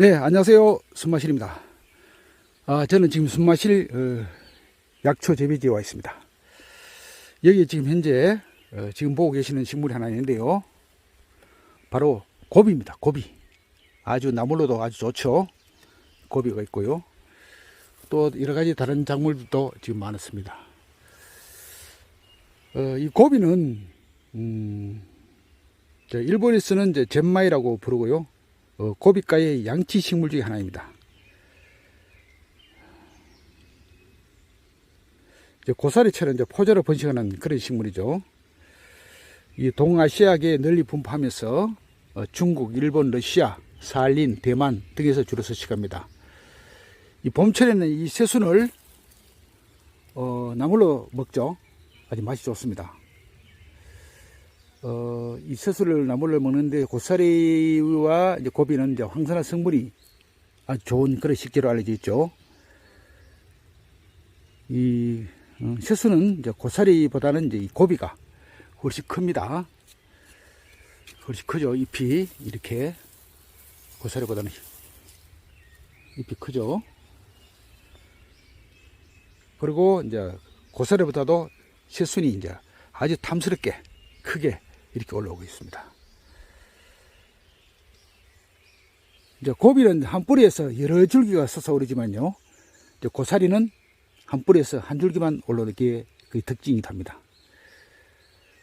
네, 안녕하세요. 순마실입니다. 아, 저는 지금 순마실 어, 약초 재배지에 와 있습니다. 여기 지금 현재 어, 지금 보고 계시는 식물이 하나 있는데요. 바로 고비입니다. 고비. 아주 나물로도 아주 좋죠. 고비가 있고요. 또 여러 가지 다른 작물도 지금 많았습니다. 어, 이 고비는 음, 저 일본에서는 이제 젠마이라고 부르고요. 어, 고비가의 양치 식물 중에 하나입니다. 이제 고사리처럼 이제 포자로 번식하는 그런 식물이죠. 이 동아시아계에 널리 분포하면서 어, 중국, 일본, 러시아, 살린, 대만 등에서 주로 서식합니다. 이 봄철에는 이 새순을 어, 나물로 먹죠. 아주 맛이 좋습니다. 어, 이 새순을 나물로 먹는데 고사리와 이제 고비는 이제 황산화 성분이 아주 좋은 그런 식재로 알려져 있죠. 이 어, 새순은 이제 고사리보다는 이제 이 고비가 훨씬 큽니다. 훨씬 크죠. 잎이 이렇게 고사리보다는 잎이 크죠. 그리고 이제 고사리보다도 새순이 이제 아주 탐스럽게 크게 이렇게 올라오고 있습니다. 이제 고비는 한 뿌리에서 여러 줄기가 솟아오르지만요. 이제 고사리는 한 뿌리에서 한 줄기만 올라오는 게 그 특징이 답니다.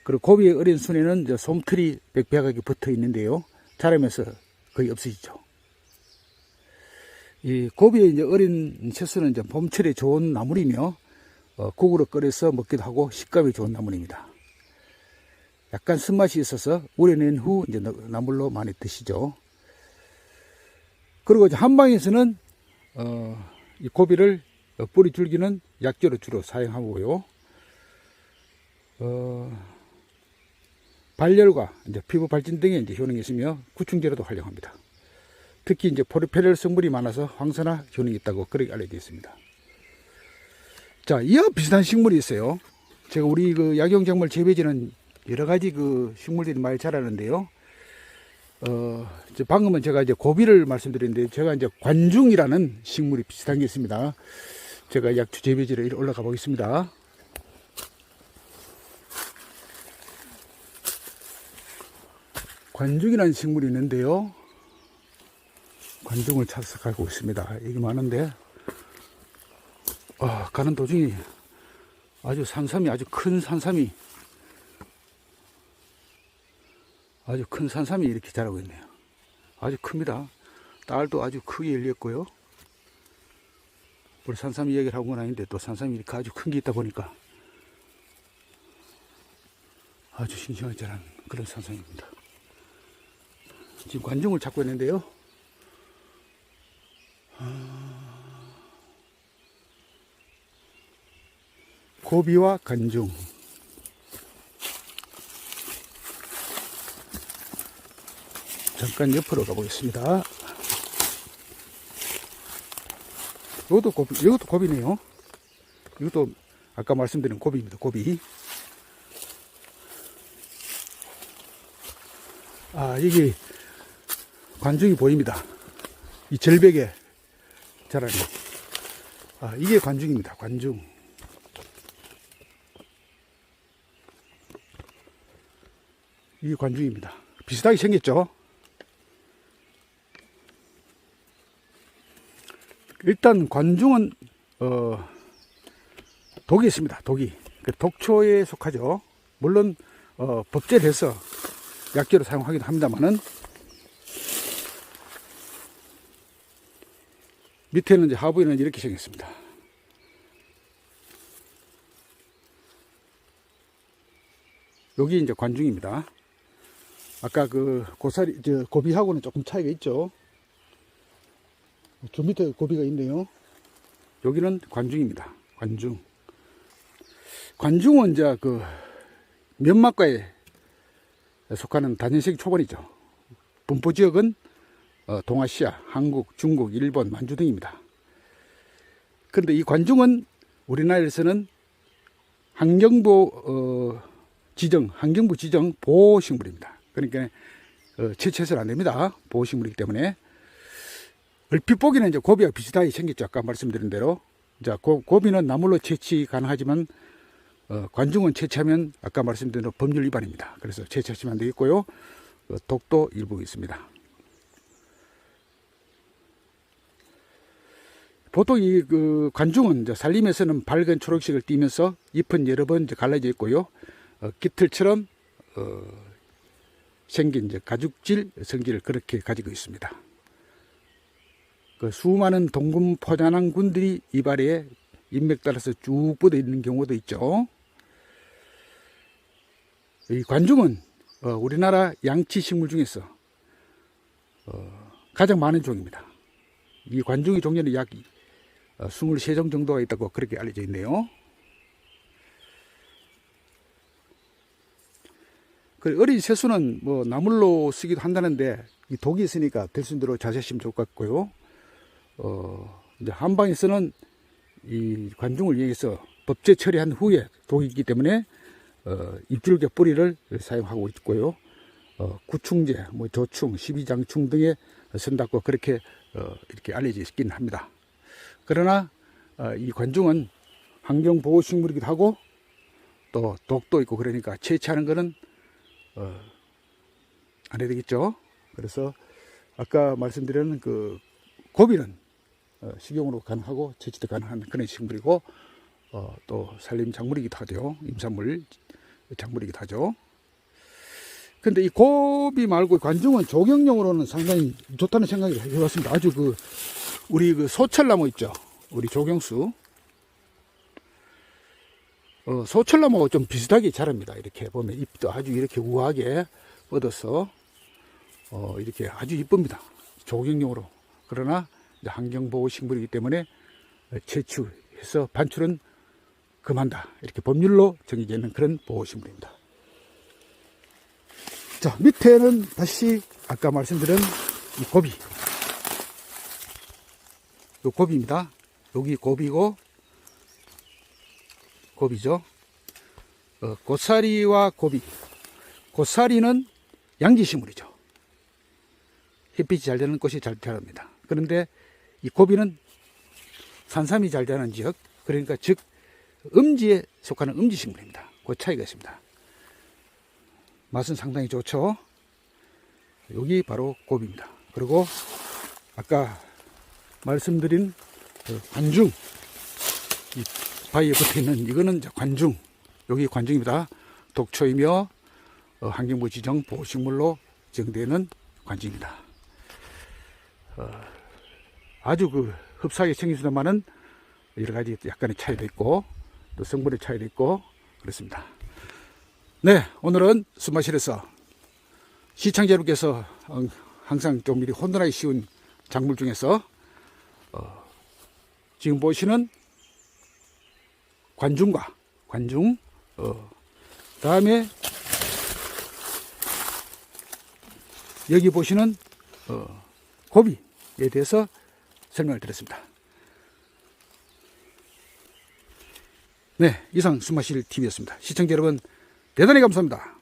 그리고 고비의 어린 순에는 이제 솜틀이 빽빽하게 붙어 있는데요. 자라면서 거의 없어지죠. 이 고비의 이제 어린 채소는 이제 봄철에 좋은 나물이며 어, 국으로 끓여서 먹기도 하고 식감이 좋은 나물입니다. 약간 쓴맛이 있어서 우려낸 후 이제 나물로 많이 드시죠. 그리고 한방에서는 어, 이 고비를 어, 뿌리 줄기는 약재로 주로 사용하고요. 어, 발열과 이제 피부 발진 등에 이제 효능이 있으며 구충제로도 활용합니다. 특히 이제 포리페럴 성분이 많아서 황산화 효능이 있다고 그렇게 알려져 있습니다. 자, 이와 비슷한 식물이 있어요. 제가 우리 그 약용작물 재배지는 여러 가지 그 식물들이 많이 자라는데요. 어, 방금은 제가 이제 고비를 말씀드렸는데 제가 이제 관중이라는 식물이 비슷한 게 있습니다. 제가 약초 재배지를 올라가 보겠습니다. 관중이라는 식물이 있는데요. 관중을 가고 있습니다. 여기 많은데, 아, 가는 도중에 아주 산삼이, 아주 큰 산삼이, 아주 큰 산삼이 이렇게 자라고 있네요. 아주 큽니다. 딸도 아주 크게 열렸고요. 우리 산삼 이야기를 하고 건 아닌데 또 산삼이 이렇게 아주 큰 게 있다 보니까 아주 싱싱하게 자란 그런 산삼입니다. 지금 관중을 찾고 있는데요. 아, 고비와 관중. 잠깐 옆으로 가보겠습니다. 이것도 고비, 이것도 고비네요. 이것도 아까 말씀드린 고비입니다. 고비. 아, 여기 관중이 보입니다. 이 절벽에 자라는. 아, 이게 관중입니다. 관중. 이게 관중입니다. 비슷하게 생겼죠? 일단 관중은 어, 독이 있습니다. 독이 그 독초에 속하죠. 물론 어, 법제돼서 약재로 사용하기도 합니다만은 밑에는 이제 하부에는 이렇게 생겼습니다. 여기 이제 관중입니다. 아까 그 고사리 저 고비하고는 조금 차이가 있죠. 저 밑에 고비가 있네요. 여기는 관중입니다. 관중. 관중은 이제 그 면막과에 속하는 단연식 초벌이죠. 분포 지역은 어, 동아시아, 한국, 중국, 일본, 만주 등입니다. 그런데 이 관중은 우리나라에서는 환경부 어, 지정, 환경부 지정 보호식물입니다. 그러니까 어, 채취해서는 안 됩니다. 보호식물이기 때문에 얼핏 보기는 이제 고비와 비슷하게 생겼죠. 아까 말씀드린 대로. 자, 고, 고비는 나물로 채취 가능하지만 어, 관중은 채취하면 아까 말씀드린 대로 법률 위반입니다. 그래서 채취하시면 안 되겠고요. 어, 독도 일부 있습니다. 보통 이 그 관중은 살림에서는 밝은 초록색을 띠면서 잎은 여러 번 갈라져 있고요. 어, 깃털처럼 어, 생긴 가죽질 성질을 그렇게 가지고 있습니다. 그 수많은 동금 포자낭군들이 이발에 인맥 따라서 쭉 뻗어 있는 경우도 있죠. 이 관중은 어, 우리나라 양치 식물 중에서 어, 가장 많은 종입니다. 이 관중의 종류는 약 어, 23종 정도가 있다고 그렇게 알려져 있네요. 그 어린 새수는 뭐 나물로 쓰기도 한다는데 이 독이 있으니까 될수 있는 대로 자제하시면 좋을 것 같고요. 어, 이제 한방에서는 이 관중을 위해서 법제 처리한 후에 독이 있기 때문에 어, 잎줄기 뿌리를 사용하고 있고요. 어, 구충제, 뭐 조충, 십이장충 등에 쓴다고 그렇게 어, 이렇게 알려져 있긴 합니다. 그러나 어, 이 관중은 환경보호식물이기도 하고 또 독도 있고 그러니까 채취하는 거는 어, 안 해야 되겠죠. 그래서 아까 말씀드린 그 고비는 어, 식용으로 가능하고 채취도 가능한 그런 식물이고 어, 또 산림 작물이기도 하죠. 임산물 작물이기도 하죠. 근데 이 고비 말고 관중은 조경용으로는 상당히 좋다는 생각이 해봤습니다. 아주 그 우리 그 소철나무 있죠. 우리 조경수. 어, 소철나무하고 좀 비슷하게 자랍니다. 이렇게 보면 잎도 아주 이렇게 우아하게 뻗어서 어, 이렇게 아주 이쁩니다. 조경용으로. 그러나 환경보호 식물이기 때문에 채취해서 반출은 금한다. 이렇게 법률로 정해져 있는 그런 보호식물입니다. 자, 밑에는 다시 아까 말씀드린 이 고비. 요 고비입니다. 여기 고비고, 고비죠. 어, 고사리와 고비. 고사리는 양지식물이죠. 햇빛이 잘 되는 곳이 잘 자랍니다. 그런데 이 고비는 산삼이 잘 되는 지역, 그러니까 즉 음지에 속하는 음지 식물입니다. 그 차이가 있습니다. 맛은 상당히 좋죠. 여기 바로 고비입니다. 그리고 아까 말씀드린 그 관중, 이 바위에 붙어 있는 이거는 관중, 여기 관중입니다. 독초이며 어, 환경부 지정 보호식물로 지정되는 관중입니다. 어, 아주 그 흡사하게 생기수다마는 여러 가지 약간의 차이도 있고 또 성분의 차이도 있고 그렇습니다. 네, 오늘은 수마실에서 시청자 여러분께서 어, 항상 좀 미리 혼돈하기 쉬운 작물 중에서 어, 지금 보시는 관중과 관중 어, 다음에 여기 보시는 어, 고비에 대해서 설명을 드렸습니다. 네, 이상 수마실 TV였습니다. 시청자 여러분, 대단히 감사합니다.